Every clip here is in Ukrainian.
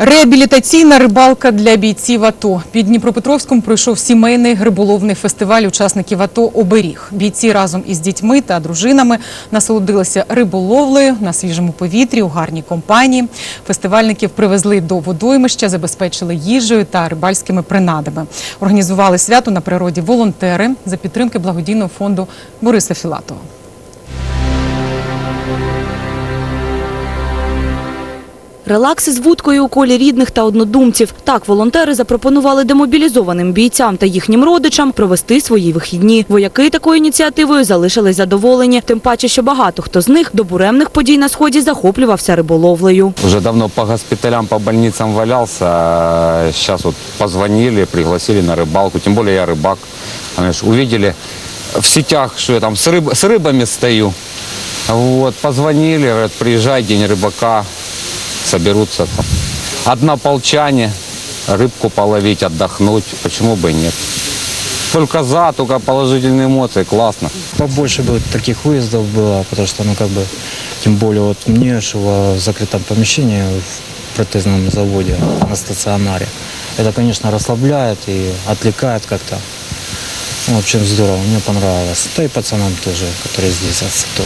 Реабілітаційна рибалка для бійців АТО. Під Дніпропетровськом пройшов сімейний риболовний фестиваль учасників АТО «Оберіг». Бійці разом із дітьми та дружинами насолодилися риболовлею на свіжому повітрі у гарній компанії. Фестивальників привезли до водоймища, забезпечили їжею та рибальськими принадами. Організували свято на природі волонтери за підтримки благодійного фонду Бориса Філатова. Релакс із вудкою у колі рідних та однодумців. Так волонтери запропонували демобілізованим бійцям та їхнім родичам провести свої вихідні. Вояки такою ініціативою залишились задоволені. Тим паче, що багато хто з них до буремних подій на сході захоплювався риболовлею. Уже давно по госпиталям, по больницам валялся. а Сейчас вот позвонили, пригласили на рыбалку. Тем более я рыбак. Знаешь, увидели в сетях, что я там с, рыб- с рыбами стою. Вот, позвонили, говорят, приезжай, день рыбака, Соберутся там. Однополчане, рыбку половить, отдохнуть. Почему бы и нет? Только за, только положительные эмоции, классно. Побольше бы таких выездов было, потому что, ну, как бы, тем более вот мне, что в закрытом помещении в протезном заводе на стационаре, это, конечно, расслабляет и отвлекает как-то. В общем, здорово, мне понравилось. Да и пацанам тоже, которые здесь от САТО.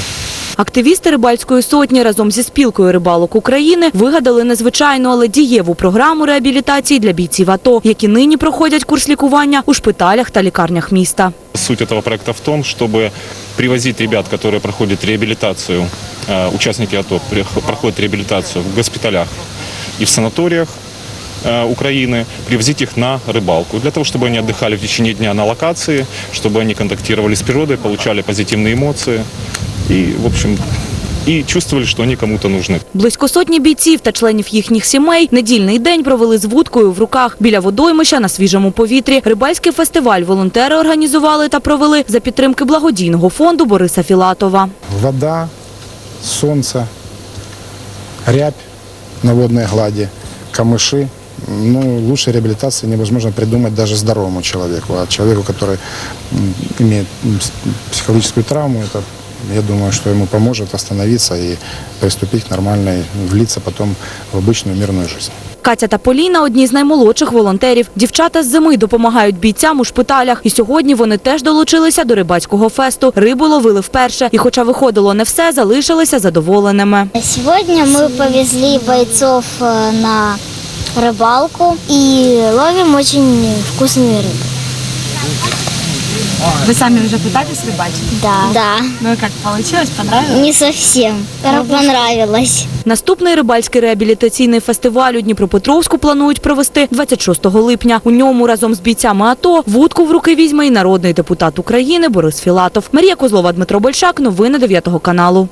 Активісти рибальської сотні разом зі спілкою рибалок України вигадали незвичайну, але дієву програму реабілітації для бійців АТО, які нині проходять курс лікування у шпиталях та лікарнях міста. Суть этого проекта в том, чтобы привозить ребят, которые проходят реабилитацию, э, участники АТО прих- проходят реабилитацию в госпиталях и в санаториях э, Украины, привозить их на рыбалку, для того, чтобы они отдыхали в течение дня на локации, чтобы они контактировали с природой, получали позитивные эмоции и, в общем, и чувствовали, что они кому-то нужны. Близько сотні бійців та членів їхніх сімей недільний день провели з вудкою в руках біля водоймища на свіжому повітрі. Рибальський фестиваль волонтери організували та провели за підтримки благодійного фонду Бориса Філатова. вода, солнце, рябь на водной глади, камыши. Ну, лучшей реабилитации невозможно придумать даже здоровому человеку. А человеку, который м, имеет м, с- психологическую травму, это, я думаю, что ему поможет восстановиться и приступить к нормальной, влиться потом в обычную мирную жизнь. Катя та Поліна – одні з наймолодших волонтерів. Дівчата з зими допомагають бійцям у шпиталях. І сьогодні вони теж долучилися до рибацького фесту. Рибу ловили вперше. І хоча виходило не все, залишилися задоволеними. Сегодня мы повезли бойцов э, на рыбалку и ловим очень вкусную рыбу. Вы сами уже пытались рыбачить? Да. Да. Ну и как получилось? Понравилось? Не совсем. Но понравилось. Наступний рибальський реабілітаційний фестиваль у Дніпропетровську планують провести 26 липня. У ньому разом з бійцями АТО вудку в руки візьме і народний депутат України Борис Філатов. Марія Козлова, Дмитро Большак. Новини 9 каналу.